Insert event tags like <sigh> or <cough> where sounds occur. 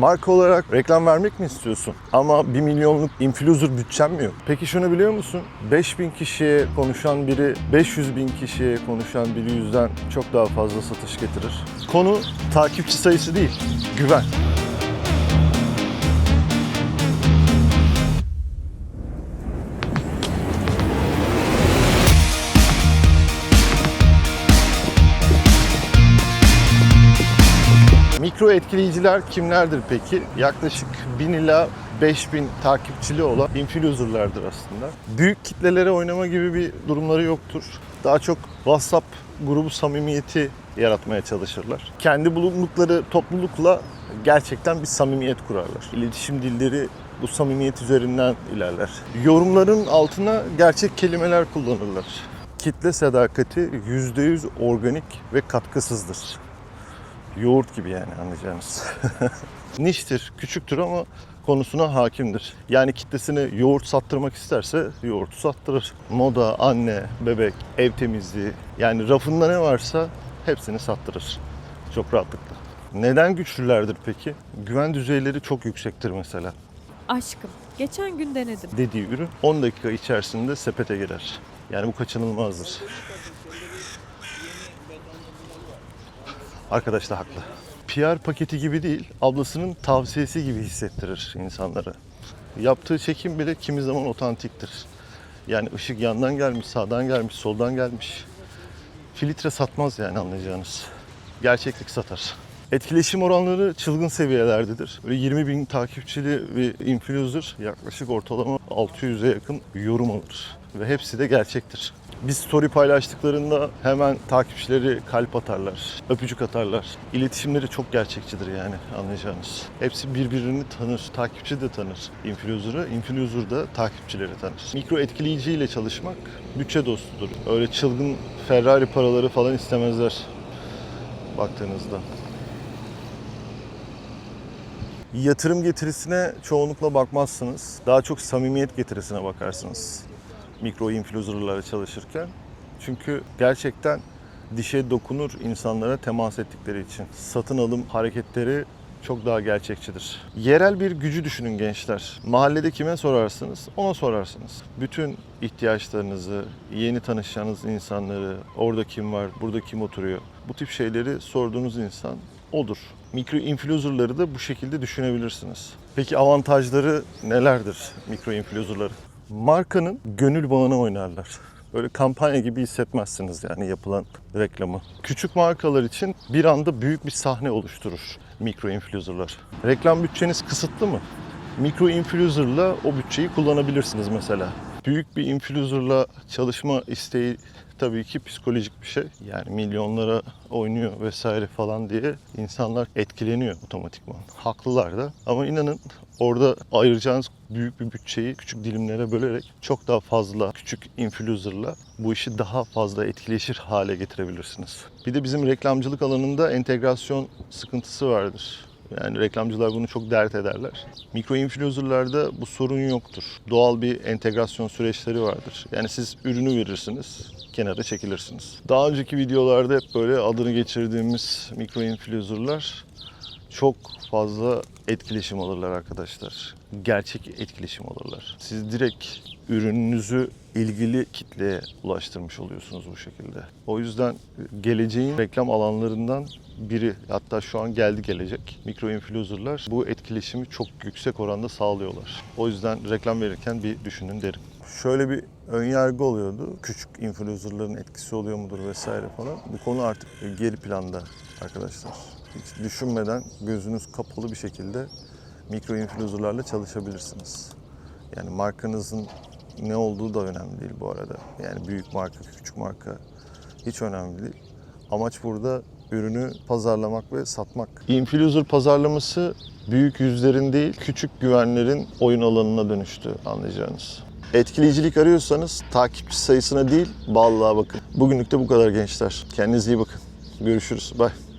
Marka olarak reklam vermek mi istiyorsun? Ama 1 milyonluk influencer bütçem mi yok? Peki şunu biliyor musun? 5000 kişiye konuşan biri 500 bin kişiye konuşan biri yüzden çok daha fazla satış getirir. Konu takipçi sayısı değil, güven. Mikro etkileyiciler kimlerdir peki? Yaklaşık 1000 ila 5000 takipçili olan influencerlardır aslında. Büyük kitlelere oynama gibi bir durumları yoktur. Daha çok WhatsApp grubu samimiyeti yaratmaya çalışırlar. Kendi bulundukları toplulukla gerçekten bir samimiyet kurarlar. İletişim dilleri bu samimiyet üzerinden ilerler. Yorumların altına gerçek kelimeler kullanırlar. Kitle sadakati %100 organik ve katkısızdır. Yoğurt gibi yani anlayacağınız. <laughs> Niştir, küçüktür ama konusuna hakimdir. Yani kitlesine yoğurt sattırmak isterse yoğurtu sattırır. Moda, anne, bebek, ev temizliği yani rafında ne varsa hepsini sattırır. Çok rahatlıkla. Neden güçlülerdir peki? Güven düzeyleri çok yüksektir mesela. Aşkım, geçen gün denedim. Dediği ürün 10 dakika içerisinde sepete girer. Yani bu kaçınılmazdır. Arkadaş da haklı. PR paketi gibi değil, ablasının tavsiyesi gibi hissettirir insanları. Yaptığı çekim bile kimi zaman otantiktir. Yani ışık yandan gelmiş, sağdan gelmiş, soldan gelmiş. Filtre satmaz yani anlayacağınız. Gerçeklik satar. Etkileşim oranları çılgın seviyelerdedir. Böyle 20 bin takipçili bir influencer yaklaşık ortalama 600'e yakın yorum alır. Ve hepsi de gerçektir. Biz story paylaştıklarında hemen takipçileri kalp atarlar, öpücük atarlar. İletişimleri çok gerçekçidir yani anlayacağınız. Hepsi birbirini tanır, takipçi de tanır influencer'ı, influencer da takipçileri tanır. Mikro etkileyiciyle çalışmak bütçe dostudur. Öyle çılgın Ferrari paraları falan istemezler baktığınızda. Yatırım getirisine çoğunlukla bakmazsınız. Daha çok samimiyet getirisine bakarsınız. Mikro influencerlarla çalışırken. Çünkü gerçekten dişe dokunur insanlara temas ettikleri için. Satın alım hareketleri çok daha gerçekçidir. Yerel bir gücü düşünün gençler. Mahallede kime sorarsınız? Ona sorarsınız. Bütün ihtiyaçlarınızı, yeni tanışacağınız insanları, orada kim var, burada kim oturuyor. Bu tip şeyleri sorduğunuz insan odur. Mikro influencerları da bu şekilde düşünebilirsiniz. Peki avantajları nelerdir mikro influencerların? Markanın gönül bağına oynarlar. Böyle kampanya gibi hissetmezsiniz yani yapılan reklamı. Küçük markalar için bir anda büyük bir sahne oluşturur mikro influencerlar. Reklam bütçeniz kısıtlı mı? Mikro influencerla o bütçeyi kullanabilirsiniz mesela. Büyük bir influencerla çalışma isteği tabii ki psikolojik bir şey. Yani milyonlara oynuyor vesaire falan diye insanlar etkileniyor otomatikman. Haklılar da ama inanın orada ayıracağınız büyük bir bütçeyi küçük dilimlere bölerek çok daha fazla küçük influencerla bu işi daha fazla etkileşir hale getirebilirsiniz. Bir de bizim reklamcılık alanında entegrasyon sıkıntısı vardır. Yani reklamcılar bunu çok dert ederler. Mikro influencerlarda bu sorun yoktur. Doğal bir entegrasyon süreçleri vardır. Yani siz ürünü verirsiniz, kenara çekilirsiniz. Daha önceki videolarda hep böyle adını geçirdiğimiz mikro influencerlar çok fazla etkileşim alırlar arkadaşlar. Gerçek etkileşim alırlar. Siz direkt ürününüzü ilgili kitleye ulaştırmış oluyorsunuz bu şekilde. O yüzden geleceğin reklam alanlarından biri hatta şu an geldi gelecek. Mikro influencerlar bu etkileşimi çok yüksek oranda sağlıyorlar. O yüzden reklam verirken bir düşünün derim. Şöyle bir ön yargı oluyordu. Küçük influencerların etkisi oluyor mudur vesaire falan. Bu konu artık geri planda arkadaşlar. Hiç düşünmeden gözünüz kapalı bir şekilde mikro influencerlarla çalışabilirsiniz. Yani markanızın ne olduğu da önemli değil bu arada. Yani büyük marka, küçük marka hiç önemli değil. Amaç burada ürünü pazarlamak ve satmak. Influencer pazarlaması büyük yüzlerin değil, küçük güvenlerin oyun alanına dönüştü anlayacağınız. Etkileyicilik arıyorsanız takipçi sayısına değil, bağlılığa bakın. Bugünlük de bu kadar gençler. Kendinize iyi bakın. Görüşürüz. Bye.